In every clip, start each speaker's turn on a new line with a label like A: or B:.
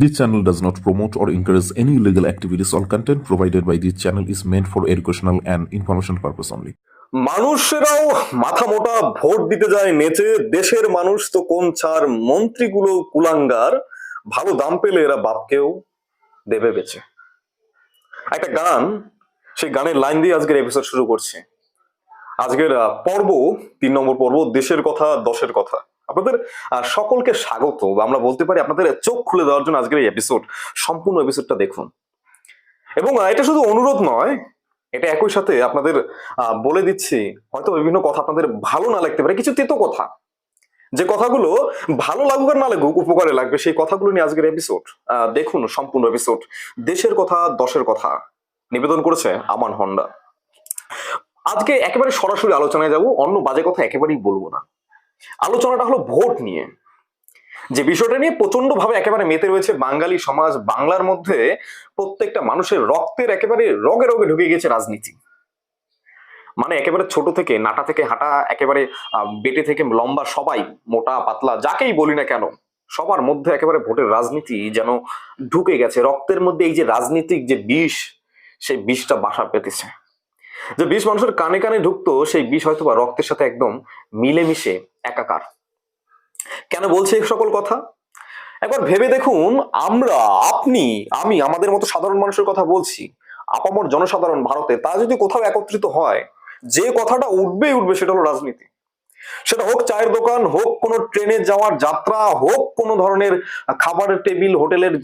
A: This channel does not promote or encourage any illegal activities. All content provided by this channel is meant for educational and information purpose only.
B: মানুষেরাও মাথা মোটা vote দিতে যায় নেচে দেশের মানুষ তো কোন ছাড় মন্ত্রীগুলো কুলাঙ্গার ভালো দাম পেলে এরা বাপকেও দেবে বেচে একটা গান সেই গানের লাইন দিয়ে আজকের এপিসোড শুরু করছি আজকের পর্ব তিন নম্বর পর্ব দেশের কথা দশের কথা আপনাদের সকলকে স্বাগত। বা আমরা বলতে পারি আপনাদের চোখ খুলে দেওয়ার জন্য আজকের এই এপিসোড সম্পূর্ণ এপিসোডটা দেখুন। এবং এটা শুধু অনুরোধ নয়, এটা একই সাথে আপনাদের বলে দিচ্ছি, হয়তো বিভিন্ন কথা আপনাদের ভালো না লাগতে পারে, কিছু তেতো কথা। যে কথাগুলো ভালো লাগুক আর না লাগুক, উপকারে লাগবে, সেই কথাগুলো নিয়ে আজকের এপিসোড দেখুন সম্পূর্ণ এপিসোড দেশের কথা, দশের কথা। নিবেদন করেছে আমান হন্ডা। আজকে একেবারে সরাসরি আলোচনায় যাব, অন্য বাজে কথা একেবারেই বলব না। আলোচনাটা হলো ভোট নিয়ে। যে বিষয়টা নিয়ে প্রচণ্ড ভাবে একেবারে মেতে রয়েছে বাঙালি সমাজ বাংলার মধ্যে, প্রত্যেকটা মানুষের রক্তের একেবারে রগে রগে ঢুকে গেছে রাজনীতি। মানে একেবারে ছোট থেকে, নাটা থেকে হাঁটা, একেবারে বেটে থেকে লম্বা সবাই, মোটা, পাতলা, যাকেই বলি না কেন, সবার মধ্যে একেবারে ভোটের রাজনীতি যেন ঢুকে গেছে। রক্তের মধ্যে এই যে রাজনীতিক যে বিষ, সেই বিষটা বাসা পেতেছে। যে বিষ মানুষের কানে কানে ঢুকতো, সেই বিষ হয়তো বা রক্তের সাথে একদম মিলেমিশে একাকার। কেন বলছে এই সকল কথা? একবার ভেবে দেখুন, আমরা, আপনি, আমি, আমাদের মতো সাধারণ মানুষের কথা বলছি, আপামর জনসাধারণ ভারতে, তা যদি কোথাও একত্রিত হয়, যে কথাটা উঠবেই উঠবে সেটা হলো রাজনীতি। সেটা হোক চায়ের দোকান, হোক কোনো ট্রেনে যাওয়ার যাত্রা, হোক কোনো ধরনের খাবারের টেবিল, হোটেলের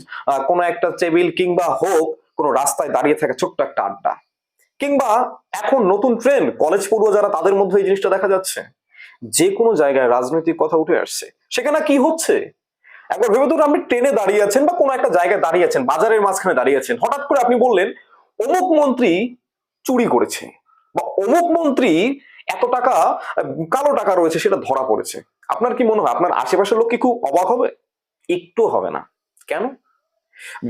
B: কোনো একটা টেবিল কিংবা হোক কোনো রাস্তায় দাঁড়িয়ে থাকা ছোট্ট একটা আড্ডা। কিংবা এখন নতুন ট্রেন্ড কলেজ পড়ুয়া যারা তাদের মধ্যে এই জিনিসটা দেখা যাচ্ছে। যে কোনো জায়গায় রাজনৈতিক কথা উঠে আসছে। সেখানে কি হচ্ছে? একবার ভেবে ধরুন আপনি ট্রেনে দাঁড়িয়ে আছেন বা কোনো একটা জায়গায় দাঁড়িয়ে আছেন, বাজারের মাঝখানে দাঁড়িয়ে আছেন। হঠাৎ করে আপনি বললেন, অমুক মন্ত্রী চুরি করেছে বা অমুক মন্ত্রী এত টাকা, কালো টাকা রয়েছে সেটা ধরা পড়েছে। আপনার কি মনে হয়? আপনার আশেপাশের লোক কি খুব অবাক হবে? একটু হবে না। কেন?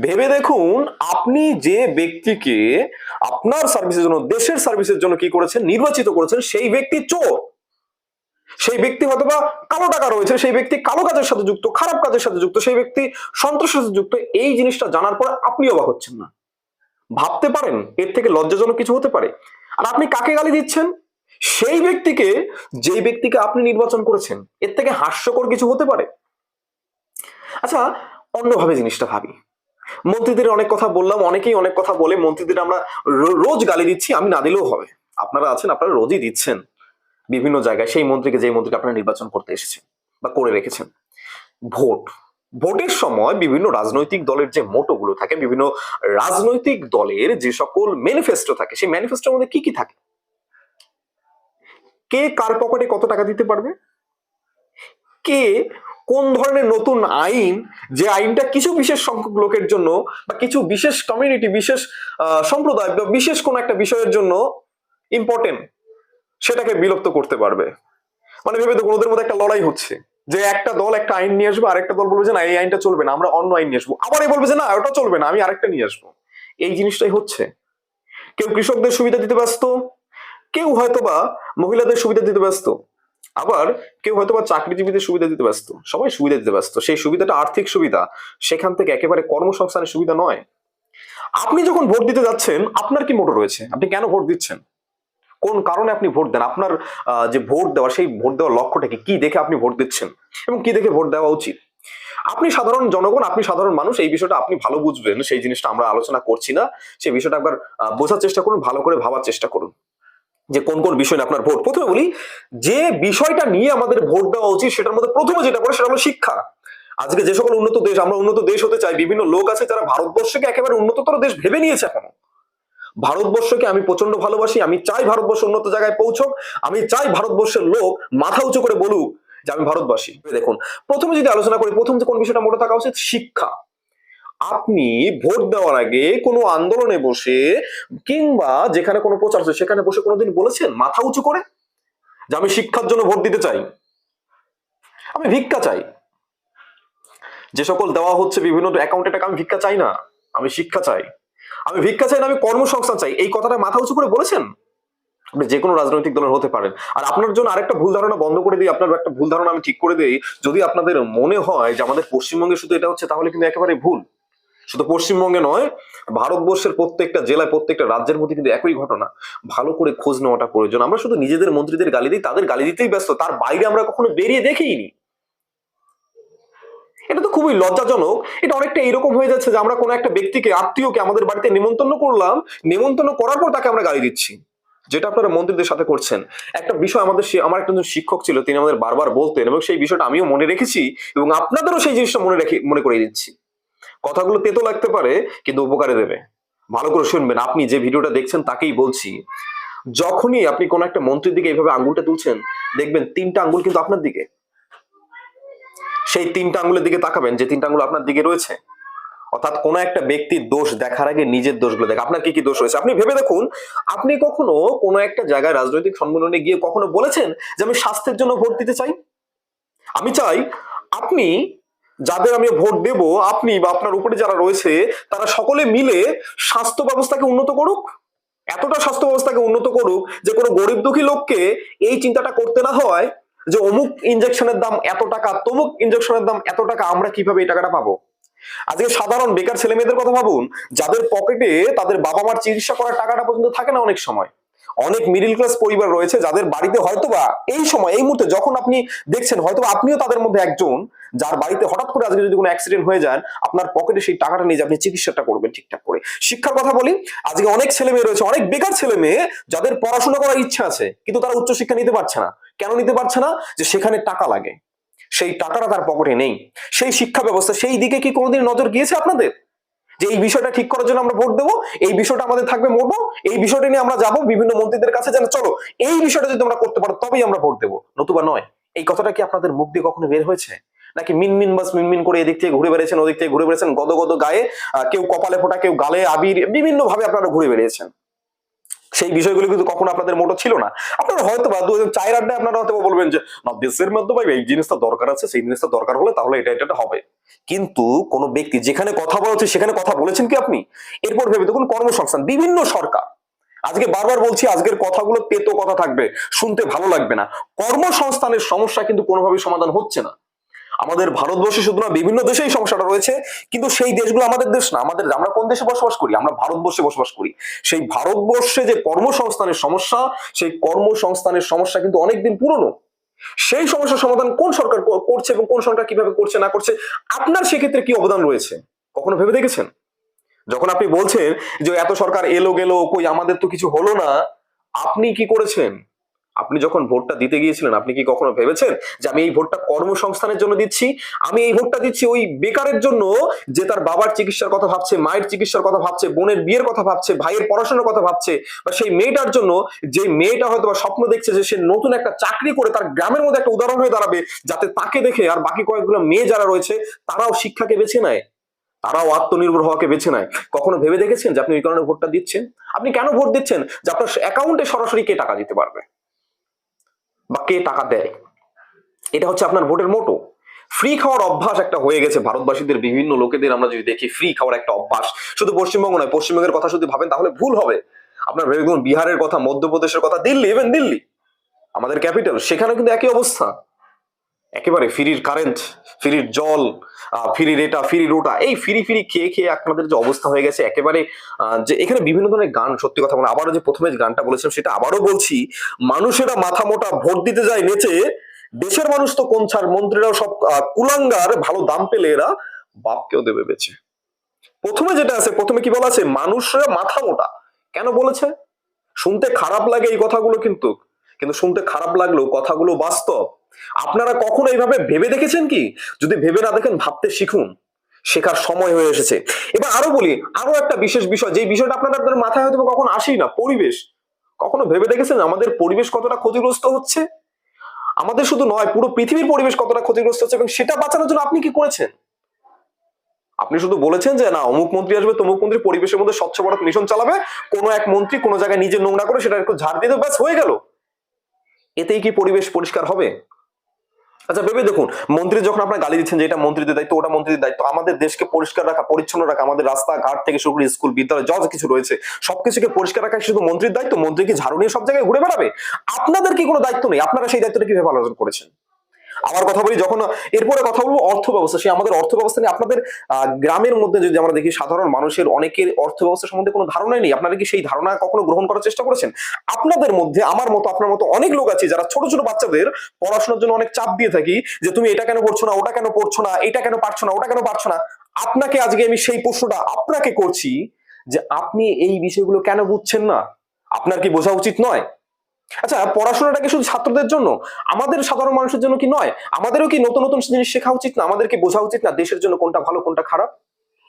B: ভেবে দেখুন, আপনি যে ব্যক্তিকে আপনার সার্ভিসের জন্য, দেশের সার্ভিসের জন্য কি করেছেন, নির্বাচিত করেছেন, সেই ব্যক্তি চোর। সেই ব্যক্তি হয়তো বা কালো টাকা রয়েছে, সেই ব্যক্তি কালো কাজের সাথে যুক্ত, খারাপ কাজের সাথে যুক্ত, সেই ব্যক্তি সন্ত্রাসের সাথে যুক্ত, এই জিনিসটা জানার পর আপনি অবাক হচ্ছেন না। ভাবতে পারেন, এর থেকে লজ্জাজনক কিছু হতে পারে। আর আপনি কাকে গালি দিচ্ছেন? সেই ব্যক্তিকে, যেই ব্যক্তিকে আপনি নির্বাচন করেছেন, এর থেকে হাস্যকর কিছু হতে পারে। আচ্ছা অন্যভাবে জিনিসটা ভাবি। মন্ত্রীদের অনেক কথা বললাম, অনেকেই অনেক কথা বলে মন্ত্রীদের আমরা রোজ গালি দিচ্ছি, আমি না দিলেও হবে। আপনারা আছেন, আপনারা রোজই দিচ্ছেন। বিভিন্ন জায়গায় সেই মন্ত্রীকে যে মন্ত্রীকে আপনারা নির্বাচন করতে এসেছেন বা করে রেখেছেন। ভোট। ভোটের সময় বিভিন্ন রাজনৈতিক দলের যে মোটোগুলো থাকে, বিভিন্ন রাজনৈতিক দলের যে সকল ম্যানিফেস্টো থাকে, সেই ম্যানিফেস্টোর মধ্যে কি কি থাকে? কে কার পকেটে কত টাকা দিতে পারবে? কে কোন ধরনের নতুন আইন, যে আইনটা কিছু বিশেষ সংখ্যক লোকের জন্য বা কিছু বিশেষ কমিউনিটি বিশেষ সম্প্রদায় বা বিশেষ কোন একটা বিষয়ের জন্য ইম্পর্টেন্ট সেটাকে বিলুপ্ত করতে পারবে। মানে ভেবে দেখুন, ওদের মধ্যে একটা লড়াই হচ্ছে। যে একটা দল একটা আইন নিয়ে আসবে, আরেকটা দল বলবে যে, না, এই আইনটা চলবে না, আমরা অন্য আইন নিয়ে আসব। আবার এই বলবে যে, না, ওটা চলবে না, আমি আরেকটা নিয়ে আসব। এই জিনিসটাই হচ্ছে। কেউ কৃষকদের সুবিধা দিতে ব্যস্ত, কেউ হয়তোবা মহিলাদের সুবিধা দিতে ব্যস্ত। আবার কেউ হয়তোবা চাকরিজীবীদের সুবিধা দিতে ব্যস্ত, সবাই সুবিধা দিতে ব্যস্ত, সেই সুবিধাটা আর্থিক সুবিধা, সেখান থেকে একেবারে কর্মসংস্থানের সুবিধা নয়। আপনি যখন ভোট দিতে যাচ্ছেন, আপনার কি মোটর রয়েছে? আপনি কেন ভোট দিচ্ছেন? কোন কারণে আপনি ভোট দেন? আপনার যে ভোট দেওয়া, সেই ভোট দেওয়ার লক্ষ্যটা কি? কি দেখে আপনি ভোট দিচ্ছেন? এবং কি দেখে ভোট দেওয়া উচিত? আপনি সাধারণ জনগণ, আপনি সাধারণ মানুষ, এই বিষয়টা আপনি ভালো বুঝবেন, সেই জিনিসটা আমরা আলোচনা করছি না। সেই বিষয়টা একবার বোঝার চেষ্টা করুন, ভালো করে ভাবার চেষ্টা করুন। যে কোন কোন বিষয় আপনার ভোট? প্রথমে বলি, যে বিষয়টা নিয়ে আমাদের ভোট দেওয়া উচিত সেটার মধ্যে প্রথমে যেটা পড়ে সেটা হলো শিক্ষা। আজকে যে সকল উন্নত দেশ, আমরা উন্নত দেশ হতে চাই, বিভিন্ন লোক আছে যারা ভারতবর্ষকে একেবারে উন্নততর দেশ ভেবে নিয়েছে এখনও। ভারতবর্ষকে আমি প্রচণ্ড ভালোবাসি, আমি চাই ভারতবর্ষ উন্নত জায়গায় পৌঁছক, আমি চাই ভারতবর্ষের লোক মাথা উঁচু করে বলুক যে আমি ভারতবাসী। দেখুন, প্রথমে যদি আলোচনা করি, প্রথম যে কোন বিষয়টা মোটা থাকা উচিত? শিক্ষা। আপনি ভোট দেওয়ার আগে কোনো আন্দোলনে বসে কিংবা যেখানে কোনো প্রচার হচ্ছে, সেখানে বসে কোনোদিন বলেছেন মাথা উঁচু করে? যে আমি শিক্ষার জন্য ভোট দিতে চাই। আমি ভিক্ষা চাই। যে সকল দেওয়া হচ্ছে বিভিন্ন অ্যাকাউন্টে টাকা, আমি ভিক্ষা চাই না। আমি শিক্ষা চাই। আমি ভিক্ষা চাই না, আমি কর্মসংস্থান চাই। এই কথাটা মাথা উঁচু করে বলেছেন? আপনি যে কোনো রাজনৈতিক দলের হতে পারেন। আর আপনার জন্য আরেকটা ভুল ধারণা বন্ধ করে দিই, আপনার একটা ভুল ধারণা আমি ঠিক করে দিই। যদি আপনাদের মনে হয় যে আমাদের পশ্চিমবঙ্গে শুধু এটা হচ্ছে, তাহলে কিন্তু একেবারে ভুল। শুধু পশ্চিমবঙ্গে নয়, ভারতবর্ষের প্রত্যেকটা জেলায়, প্রত্যেকটা রাজ্যের মধ্যে কিন্তু একই ঘটনা। ভালো করে খোঁজ নেওয়াটা প্রয়োজন। আমরা শুধু নিজেদের মন্ত্রীদের গালি দিই, তাদের গালি দিতেই ব্যস্ত। তার বাইরে আমরা কখনো বেরিয়ে দেখিনি। এটা তো খুবই লজ্জাজনক। এটা অনেকটা এরকম হয়ে যাচ্ছে যে আমরা কোনো একটা ব্যক্তিকে, আত্মীয়কে আমাদের বাড়িতে নিমন্ত্রণ করলাম, নিমন্ত্রণ করার পর তাকে আমরা গালি দিচ্ছি, যেটা আপনারা মন্ত্রীদের সাথে করছেন। একটা বিষয় আমাদের আমার একজন শিক্ষক ছিল, তিনি আমাদের বারবার বলতেন এবং সেই বিষয়টা আমিও মনে রেখেছি এবং আপনাদেরও সেই জিনিসটা মনে রেখে, মনে করিয়ে দিচ্ছি। কথাগুলো তেতো লাগতে পারে, কিন্তু উপকারে দেবে। ভালো করে শুনবেন, আপনি যে ভিডিওটা দেখছেন তাকেই বলছি। যখনই আপনি কোন একটা মন্ত্রীর দিকে এইভাবে আঙ্গুলটা তুলছেন, দেখবেন তিনটা আঙ্গুল কিন্তু আপনার দিকে। সেই তিনটা আঙ্গুলের দিকে তাকাবেন, যে তিনটা আঙ্গুল আপনার দিকে রয়েছে। অর্থাৎ কোন একটা ব্যক্তির দোষ দেখার আগে নিজের দোষগুলো দেখ। আপনার কি কি দোষ রয়েছে? আপনি ভেবে দেখুন, আপনি কখনো কোনো একটা জায়গায় রাজনৈতিক সম্মেলনে গিয়ে কখনো বলেছেন যে আমি স্বাস্থ্যের জন্য ভোট দিতে চাই? আমি চাই আপনি যাদের আমি ভোট দেব, আপনি বা আপনার উপরে যারা রয়েছে, তারা সকলে মিলে স্বাস্থ্য ব্যবস্থাকে উন্নত করুক। এতটা স্বাস্থ্য ব্যবস্থাকে উন্নত করুক যে কোনো গরিব দুঃখী লোককে এই চিন্তাটা করতে না হয় যে অমুক ইনজেকশনের দাম এত টাকা, তমুক ইনজেকশনের দাম এত টাকা, আমরা কীভাবে এই টাকাটা পাবো? আজকে সাধারণ বেকার ছেলে মেয়েদের কথা ভাবুন, যাদের পকেটে তাদের বাবা মার চিকিৎসা করার টাকাটা পর্যন্ত থাকে না অনেক সময়। অনেক মিডিল ক্লাস পরিবার রয়েছে, যাদের বাড়িতে হয়তোবা এই সময়, এই মুহূর্তে যখন আপনি দেখছেন, হয়তোবা আপনিও তাদের মধ্যে একজন যার বাড়িতে হঠাৎ করে আজকে যদি কোনো অ্যাক্সিডেন্ট হয়ে যান, আপনার পকেটে সেই টাকাটা নিয়ে আপনি চিকিৎসাটা করবেন ঠিকঠাক করে। শিক্ষার কথা বলি, আজকে অনেক ছেলে মেয়ে রয়েছে, অনেক বেকার ছেলে মেয়ে, যাদের পড়াশোনা করার ইচ্ছা আছে, কিন্তু তারা উচ্চশিক্ষা নিতে পারছে না। কেন নিতে পারছে না? যে সেখানে টাকা লাগে। সেই টাকাটা তার পকেটে নেই। সেই শিক্ষা ব্যবস্থা, সেই দিকে কি কোনোদিন নজর গিয়েছে আপনাদের? যে এই বিষয়টা ঠিক করার জন্য আমরা ভোট দেবো, এই বিষয়টা আমাদের থাকবে মোটো এই বিষয়টা নিয়ে আমরা যাব বিভিন্ন মন্ত্রীদের কাছে যেন চলো, এই বিষয়টা যদি আমরা করতে পারো, তবেই আমরা ভোট দেবো। নতুবা নয়, এই কথাটা কি আপনাদের মুখ দিয়ে কখনো বের হয়েছে? নাকি মিনমিন বাস মিনমিন করে এদিক থেকে ঘুরে বেড়েছেন ওদিক থেকে ঘুরে বেড়েছেন গদ গদ গায়ে কেউ কপালে ফোটা, কেউ গালে আবির বিভিন্ন ভাবে আপনারা ঘুরে বেড়িয়েছেন। সেই বিষয়গুলো কিন্তু কখনো আপনাদের মোটো ছিল না। আপনারা হয়তো বা দু একজন চায়ের আড্ডায় আপনারা হয়তো বলবেন যে, না, দেশের মধ্যে ভাই, এই জিনিসটা দরকার আছে, সেই জিনিসটা দরকার হলে তাহলে এটা এটা হবে। কিন্তু কোন ব্যক্তি যেখানে কথা বলা হচ্ছে, সেখানে কথা বলেছেন কি আপনি? এরপর ভেবে দেখুন, কর্মসংস্থান, বিভিন্ন সরকার। আজকে বারবার বলছি, আজকের কথাগুলো পেতো কথা থাকবে, শুনতে ভালো লাগবে না। কর্মসংস্থানের সমস্যা কিন্তু কোনোভাবেই সমাধান হচ্ছে না। আমাদের ভারতবর্ষে শুধু না, বিভিন্ন দেশেই সমস্যাটা রয়েছে। কিন্তু সেই দেশগুলো আমাদের দেশ না, আমাদের আমরা কোন দেশে বসবাস করি? আমরা ভারতবর্ষে বসবাস করি। সেই ভারতবর্ষে যে কর্মসংস্থানের সমস্যা, সেই কর্মসংস্থানের সমস্যা কিন্তু অনেকদিন পুরনো। সেই সমস্যার সমাধান কোন সরকার করছে এবং কোন সরকার কীভাবে করছে, না করছে, আপনার সেক্ষেত্রে কি অবদান রয়েছে? কখনো ভেবে দেখেছেন? যখন আপনি বলছেন যে এত সরকার এলো গেলো, কই আমাদের তো কিছু হলো না, আপনি কি করেছেন? আপনি যখন ভোটটা দিতে গিয়েছিলেন, আপনি কি কখনো ভেবেছেন যে আমি এই ভোটটা কর্মসংস্থানের জন্য দিচ্ছি? আমি এই ভোটটা দিচ্ছি ওই বেকারের জন্য যে তার বাবার চিকিৎসার কথা ভাবছে, মায়ের চিকিৎসার কথা ভাবছে, বোনের বিয়ের কথা ভাবছে, ভাইয়ের পড়াশোনার কথা ভাবছে, বা সেই মেয়েটার জন্য যে মেয়েটা হয়তো বা স্বপ্ন দেখছে যে সে নতুন একটা চাকরি করে তার গ্রামের মধ্যে একটা উদাহরণ হয়ে দাঁড়াবে, যাতে তাকে দেখে আর বাকি কয়েকগুলো মেয়ে যারা রয়েছে, তারাও শিক্ষাকে বেছে নেয়। তারাও আত্মনির্ভর হওয়াকে বেছে নেয়। কখনো ভেবে দেখেছেন যে আপনি ওই কারণে ভোটটা দিচ্ছেন? আপনি কেন ভোট দিচ্ছেন? যে আপনার অ্যাকাউন্টে সরাসরি কে টাকা দিতে পারবে? বা কে টাকা দেয়? এটা হচ্ছে আপনার ভোটের মোটো ফ্রি খাওয়ার অভ্যাস একটা হয়ে গেছে। ভারতবাসীদের, বিভিন্ন লোকেদের আমরা যদি দেখি ফ্রি খাওয়ার একটা অভ্যাস। শুধু পশ্চিমবঙ্গ নয়, পশ্চিমবঙ্গের কথা যদি ভাবেন, তাহলে ভুল হবে। আপনার ভেবে বিহারের কথা, মধ্যপ্রদেশের কথা, দিল্লি ইভেন দিল্লি। আমাদের ক্যাপিটাল সেখানে কিন্তু একই অবস্থা। একেবারে ফ্রির কারেন্ট ফ্রির জল ফ্রির এটা, ফ্রির ওটা, এই ফ্রি ফ্রি খেয়ে খেয়ে আপনাদের যে অবস্থা হয়ে গেছে, একেবারে যে এখানে বিভিন্ন ধরনের গান, সত্যি কথা বলে আবারও যে প্রথমে গানটা বলেছিলাম, সেটা আবারও বলছি, মানুষেরা মাথা মোটা ভোট দিতে যায় নেচে, দেশের মানুষ তো কোন ছাড় মন্ত্রীরাও সব কুলাঙ্গার, ভালো দাম পেলে এরা বাপকেও দেবে বেচে। প্রথমে যেটা আছে, প্রথমে কি বলা আছে, মানুষরা মাথা মোটা। কেন বলেছে? শুনতে খারাপ লাগে এই কথাগুলো কিন্তু কিন্তু শুনতে খারাপ লাগলেও কথাগুলো বাস্তব। আপনারা কখনো এইভাবে ভেবে দেখেছেন কি? যদি ভেবে না দেখেন, ভাবতে শিখুন। শেখার সময় হয়ে এসেছে। এবার আরও বলি, আরও একটা বিশেষ বিষয় যে বিষয়টা আপনাদের মাথায় হয়তো কখনো আসেই না, পরিবেশ। কখনো ভেবে দেখেছেন আমাদের পরিবেশ কতটা ক্ষতিগ্রস্ত হচ্ছে? আমাদের শুধু নয়, পুরো পৃথিবীর পরিবেশ কতটা ক্ষতিগ্রস্ত হচ্ছে এবং সেটা বাঁচানোর জন্য আপনি কি করেছেন? আপনি শুধু বলেছেন যে, না, অমুক মন্ত্রী আসবে, তমুক মন্ত্রী পরিবেশের মধ্যে স্বচ্ছ ভারত মিশন চালাবে। কোনো এক মন্ত্রী কোনো জায়গায় নিজে নোংরা করে সেটা একটু ঝাড় দিয়ে ব্যাস, হয়ে গেল। এতেই কি পরিবেশ পরিষ্কার হবে? আচ্ছা ভেবে দেখুন, মন্ত্রী যখন আপনার গালি দিচ্ছেন যে এটা মন্ত্রীদের দায়িত্ব, ওটা মন্ত্রীদের দায়িত্ব, আমাদের দেশকে পরিষ্কার রাখা, পরিচ্ছন্ন রাখা, আমাদের রাস্তাঘাট থেকে শুরু করে স্কুল, বিদ্যালয়, যা কিছু রয়েছে, সবকিছুকে পরিষ্কার রাখা, শুধু মন্ত্রীর দায়িত্ব? মন্ত্রী কি ঝাড়ু নিয়ে সব জায়গায় ঘুরে বেড়াবে? আপনাদের কি কোনো দায়িত্ব নেই? আপনারা সেই দায়িত্বটা কীভাবে আলোচনা করেছেন? আবার কথা বলি যখন, এরপরে কথা বলব অর্থ ব্যবস্থা সেই আমাদের অর্থ ব্যবস্থা নিয়ে আপনাদের গ্রামের মধ্যে যদি আমরা দেখি সাধারণ মানুষের অনেকের অর্থ ব্যবস্থা সম্বন্ধে কোনো ধারণাই নেই। আপনারা কি সেই ধারণা কখনো গ্রহণ করার চেষ্টা করেছেন? আপনাদের মধ্যে, আমার মতো, আপনার মতো অনেক লোক আছে যারা ছোট ছোট বাচ্চাদের পড়াশোনার জন্য অনেক চাপ দিয়ে থাকি যে তুমি এটা কেন পড়ছো না, ওটা কেন পড়ছো না, এটা কেন পারছ না, ওটা কেন পারছ না। আপনাকে আজকে আমি সেই প্রশ্নটা আপনাকে করছি যে আপনি এই বিষয়গুলো কেন বুঝছেন না? আপনার কি বোঝা উচিত নয়? আচ্ছা পড়াশোনাটা কি শুধু ছাত্রদের জন্য? আমাদের সাধারণ মানুষের জন্য কি নয়? আমাদেরও কি নতুন নতুন জিনিস শেখা উচিত না? আমাদেরকে বোঝা উচিত না দেশের জন্য কোনটা ভালো, কোনটা খারাপ?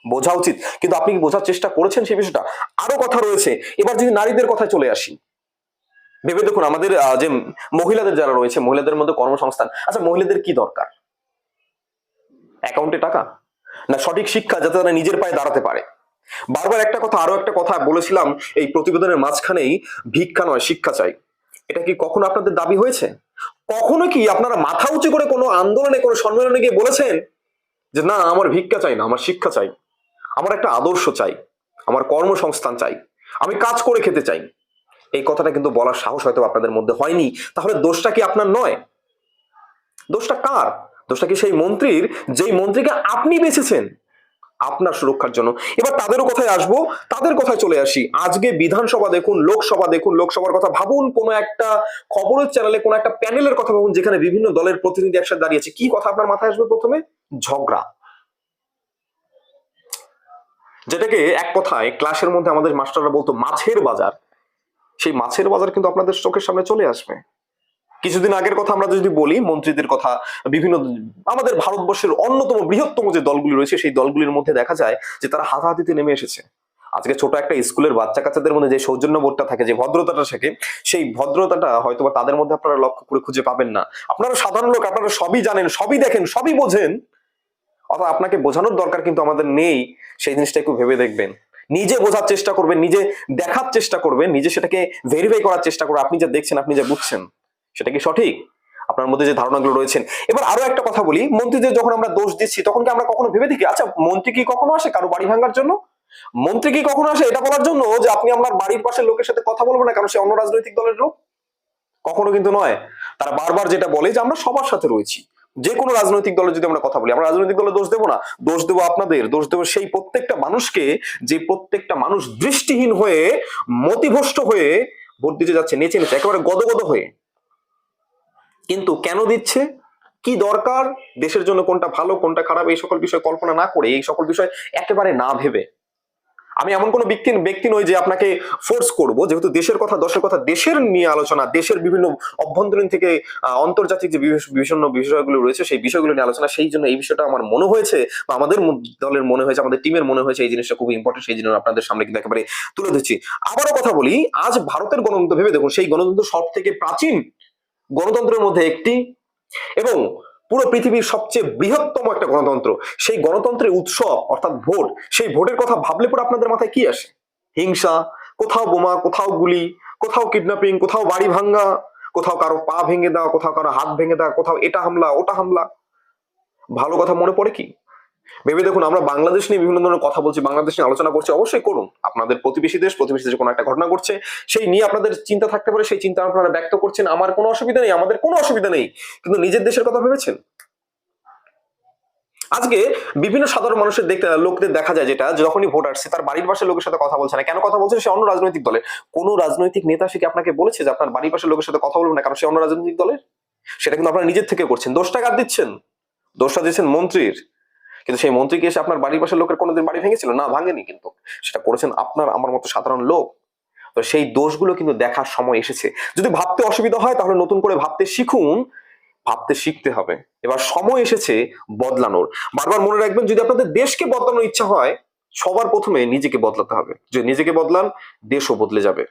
B: বোঝা উচিত। কিন্তু আপনি কি বোঝার চেষ্টা করেছেন সেই বিষয়টা? আরও কথা রয়েছে। এবার যদি নারীদের কথায় চলে আসি, ভেবে দেখুন আমাদের যে মহিলাদের যারা রয়েছে, মহিলাদের মধ্যে কর্মসংস্থান আচ্ছা মহিলাদের কি দরকার? অ্যাকাউন্টে টাকা? না সঠিক শিক্ষা যাতে তারা নিজের পায়ে দাঁড়াতে পারে? বারবার একটা কথা, আরও একটা কথা বলেছিলাম, এই প্রতিবেদনের মাঝখানেই, ভিক্ষা নয়, শিক্ষা চাই। এটা কি কখনো আপনাদের দাবি হয়েছে? কখনো কি আপনারা মাথা উঁচু করে কোনো আন্দোলনে, কোনো সম্মেলনে গিয়ে বলেছেন যে না, আমার ভিক্ষা চাই না, আমার শিক্ষা চাই, আমার একটা আদর্শ চাই, আমার কর্মসংস্থান চাই, আমি কাজ করে খেতে চাই? এই কথাটা কিন্তু বলার সাহস হয়তো আপনাদের মধ্যে হয়নি। তাহলে দোষটা কি আপনার নয়? দোষটা কার? দোষটা কি সেই মন্ত্রীর? যেই মন্ত্রীকে আপনি বেছেছেন? আপনার সুরক্ষার জন্য। এবার তাদেরও কথায় আসব, তাদের কথায় চলে আসি। আজকে বিধানসভা দেখুন, লোকসভা দেখুন, লোকসভার কথা ভাবুন, কোনো একটা খবরের চ্যানেলে কোনো একটা প্যানেলের কথা ভাবুন, যেখানে বিভিন্ন দলের প্রতিনিধি একসাথে দাঁড়িয়েছে কি কথা আপনার মাথায় আসবে প্রথমে? ঝগড়া। যেটাকে এক কথায় ক্লাসের মধ্যে আমাদের মাস্টাররা বলতো, মাছের বাজার। সেই মাছের বাজার কিন্তু আপনাদের চোখের সামনে চলে আসবে। কিছুদিন আগের কথা আমরা যদি বলি, মন্ত্রীদের কথা, বিভিন্ন আমাদের ভারতবর্ষের অন্যতম বৃহত্তম যে দলগুলি রয়েছে, সেই দলগুলির মধ্যে দেখা যায় যে তারা হাতাহাতিতে নেমে এসেছে। আজকে ছোট একটা স্কুলের বাচ্চা কাচ্চাদের মধ্যে যে সৌজন্য বোধটা থাকে, যে ভদ্রতাটা থাকে, সেই ভদ্রতাটা হয়তো বা তাদের মধ্যে আপনারা লক্ষ্য করে খুঁজে পাবেন না। আপনারা সাধারণ লোক, আপনারা সবই জানেন, সবই দেখেন, সবই বোঝেন। অর্থাৎ আপনাকে বোঝানোর দরকার কিন্তু আমাদের নেই, সেই জিনিসটা একটু ভেবে দেখবেন। নিজে বোঝার চেষ্টা করবেন, নিজে দেখার চেষ্টা করবেন, নিজে সেটাকে ভেরিফাই করার চেষ্টা করবেন। আপনি যা দেখছেন, আপনি যা বুঝছেন। সেটা কি সঠিক? আপনার মধ্যে যে ধারণাগুলো রয়েছেন। এবার আরও একটা কথা বলি। মন্ত্রীদের যখন আমরা দোষ দিচ্ছি, তখন কি আমরা কখনো ভেবে দেখি? আচ্ছা মন্ত্রী কি কখনো আসে কারও বাড়ি ভাঙার জন্য? মন্ত্রী কি কখনো আসে? এটা বলার জন্য যে আপনি আপনার বাড়ির পাশের লোকের সাথে কথা বলবেন না কারণ সে অন্য রাজনৈতিক দলের লোক? কখনো কিন্তু নয়। তারা বারবার যেটা বলে যে আমরা সবার সাথে রয়েছি। যে কোনো রাজনৈতিক দলে যদি আমরা কথা বলি, আমরা রাজনৈতিক দলে দোষ দেবো না। দোষ দেবো আপনাদের, দোষ দেবো সেই প্রত্যেকটা মানুষকে যে প্রত্যেকটা মানুষ দৃষ্টিহীন হয়ে, মতিভ্রষ্ট হয়ে ভোট দিতে যাচ্ছে, নেচে নেচে, একেবারে গদগদ হয়ে। কিন্তু কেন দিচ্ছে? কি দরকার? দেশের জন্য কোনটা ভালো, কোনটা খারাপ, এই সকল বিষয় কল্পনা না করে, এই সকল বিষয় একেবারে না ভেবে। আমি এমন কোনো ব্যক্তি ব্যক্তি নই যে আপনাকে ফোর্স করব, যেহেতু দেশের কথা, দশের কথা, দেশের নিয়ে আলোচনা, দেশের বিভিন্ন অভ্যন্তরীণ থেকে আন্তর্জাতিক যে বিভিন্ন বিষয়গুলো রয়েছে, সেই বিষয়গুলো নিয়ে আলোচনা, সেই জন্য এই বিষয়টা আমার মনে হয়েছে, বা আমাদের দলের মনে হয়েছে, আমাদের টিমের মনে হয়েছে, এই জিনিসটা খুব ইম্পর্টেন্ট সেই জন্য আপনাদের সামনে কিন্তু একেবারে তুলে ধরছি। আবারও কথা বলি, আজ ভারতের গণতন্ত্র, ভেবে দেখুন, সেই গণতন্ত্র সব থেকে প্রাচীন গণতন্ত্রের মধ্যে একটি এবং পুরো পৃথিবীর সবচেয়ে বৃহত্তম একটা গণতন্ত্র। সেই গণতন্ত্রের উৎসব অর্থাৎ ভোট, সেই ভোটের কথা ভাবলে পরে আপনাদের মাথায় কি আসে? হিংসা, কোথাও বোমা, কোথাও গুলি, কোথাও কিডন্যাপিং কোথাও বাড়ি ভাঙ্গা, কোথাও কারও পা ভেঙে দেওয়া, কোথাও কারও হাত ভেঙে দেওয়া, কোথাও এটা হামলা, ওটা হামলা। ভালো কথা মনে পড়ে কি? ভেবে দেখুন, আমরা বাংলাদেশ নিয়ে বিভিন্ন ধরনের কথা বলছি, বাংলাদেশ নিয়ে আলোচনা করছি, অবশ্যই করুন। আপনাদের প্রতিবেশী দেশ, প্রতিবেশী দেশে কোনো একটা ঘটনা ঘটছে, সেই নিয়ে আপনাদের চিন্তা থাকতে পারে, সেই চিন্তা আপনারা ব্যক্ত করছেন, আমার কোনো অসুবিধা নেই, আমাদের কোনো অসুবিধা নেই, কিন্তু নিজের দেশের কথা ভেবেছেন? আজকে বিভিন্ন সাধারণ মানুষের দেখতে, লোকদের দেখা যায় যেটা যখনই ভোট আসছে, তার বাড়ির পাশের লোকের সাথে কথা বলছে না, কেন কথা বলছে সে অন্য রাজনৈতিক দলের। কোন রাজনৈতিক নেতা সে কি আপনাকে বলেছে যে আপনার বাড়ির পাশের লোকের সাথে কথা বলবেন না কারণ সে অন্য রাজনৈতিক দলের? সেটা কিন্তু আপনারা নিজের থেকে করছেন। দোষটা কার দিচ্ছেন? দোষটা দিচ্ছেন মন্ত্রীর। কিন্তু সেই মন্ত্রীকে এসে আপনার বাড়ির পাশের লোকের কোনোদিন বাড়ি ভেঙেছিল? না, ভাঙেনি কিন্তু। সেটা করেছেন আপনার, আমার মতো সাধারণ লোক। তো সেই দোষগুলো কিন্তু দেখার সময় এসেছে। যদি ভাবতে অসুবিধা হয়, তাহলে নতুন করে ভাবতে শিখুন। ভাবতে শিখতে হবে। এবার সময় এসেছে বদলানোর। বারবার মনে রাখবেন, যদি আপনাদের দেশকে বদলানোর ইচ্ছা হয়, সবার প্রথমে নিজেকে বদলাতে হবে। যদি নিজেকে বদলান, দেশও বদলে যাবে।